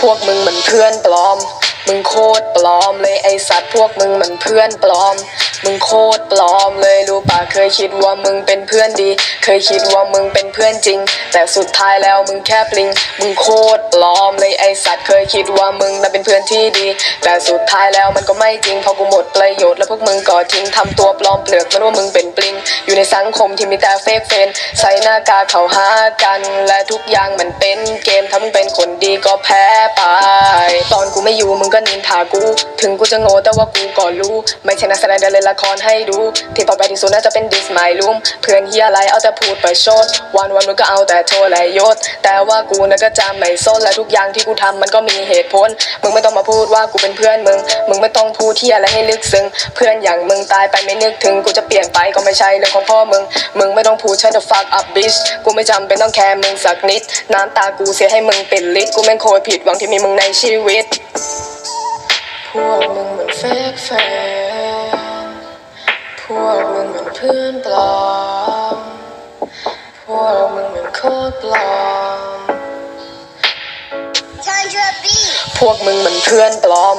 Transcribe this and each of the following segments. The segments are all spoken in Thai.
พวกมึงมันเพื่อนปลอม มึงโคตรปลอมเลยไอสัตว์พวกมึงมันเพื่อนปลอม มึงโคตรปลอมเลยรู้ป่ะเคยคิดว่ามึงเป็นเพื่อนดี เคยคิดว่ามึงเป็นเพื่อนจริง แต่สุดท้ายแล้วมึงแค่ปลิง มึงโคตรปลอมเลยไอสัตว์ เคยคิดว่ามึงน่ะเป็นเพื่อนที่ดี แต่สุดท้ายแล้วมันก็ไม่จริงเพราะกูหมดประโยชน์แล้วพวกมึงก็ทิ้งทำตัวปลอมเปลือกมันว่ามึงเป็นปลิง อยู่ในสังคมที่มีแต่เฟกเฟนใส่หน้ากากเขาหากัน และทุกอย่างมันเป็นเกมถ้ามึงเป็นคนดีก็แพ้ไป ตอนกูไม่อยู่มึงก็นินทากู ถึงกูจะโง่แต่ว่ากูก็รู้ ไม่ใช่นักแสดงเดินเล่นละครให้ดูที่ต่อไปที่สุดน่าจะเป็นดิสไมลุมเพื่อนเฮียอะไรเอาแต่พูดประชดวันวันมึงก็เอาแต่โทษและยศแต่ว่ากูน่ะก็จำไม่สนและทุกอย่างที่กูทำมันก็มีเหตุผล มึงไม่ต้องมาพูดว่ากูเป็นเพื่อนมึง มึงไม่ต้องพูดที่อะไรให้ลึกซึ้ง เพื่อนอย่างมึงตายไปไม่นึกถึง กูจะเปลี่ยนไปก็ไม่ใช่เรื่องของพ่อมึง มึงไม่ต้องพูด shut the fuck up bitch กูไม่จำเป็นต้องแคร์มึงสักนิด น้ำตากูเสียให้มึงเป็นลิตกูแม่งโคตรผิดหวังที่มีมึงในชีวิต พวกมึงเหมือนเฟกแฟนพวกมึงเหมือนเพื่อนปลอม พวกมึงเหมือนโคตรปลอม พวกมึงเหมือนเพื่อนปลอม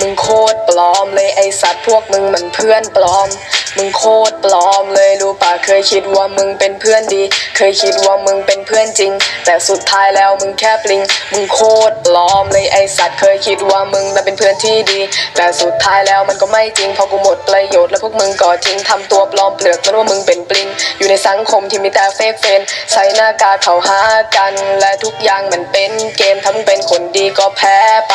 มึงโคตรปลอมเลยไอสัตว์พวกมึงเหมือนเพื่อนปลอม มึงโคตรปลอมเลยรู้ปะเคยคิดว่ามึงเป็นเพื่อนดี เคยคิดว่ามึงเป็นเพื่อนจริง แต่สุดท้ายแล้วมึงแค่ปลิง มึงโคตรปลอมเลยไอสัตว์เคยคิดว่ามึงน่ะเป็นเพื่อนที่ดี แต่สุดท้ายแล้วมันก็ไม่จริงเพราะกูหมดประโยชน์แล้วพวกมึงก็ทิ้งทำตัวปลอมเปลือกมันว่ามึงเป็นปลิง อยู่ในสังคมที่มีแต่เฟกเฟนใส่หน้ากากเขาหากัน และทุกอย่างมันเป็นเกมถ้ามึงเป็นคนดีก็แพ้ไป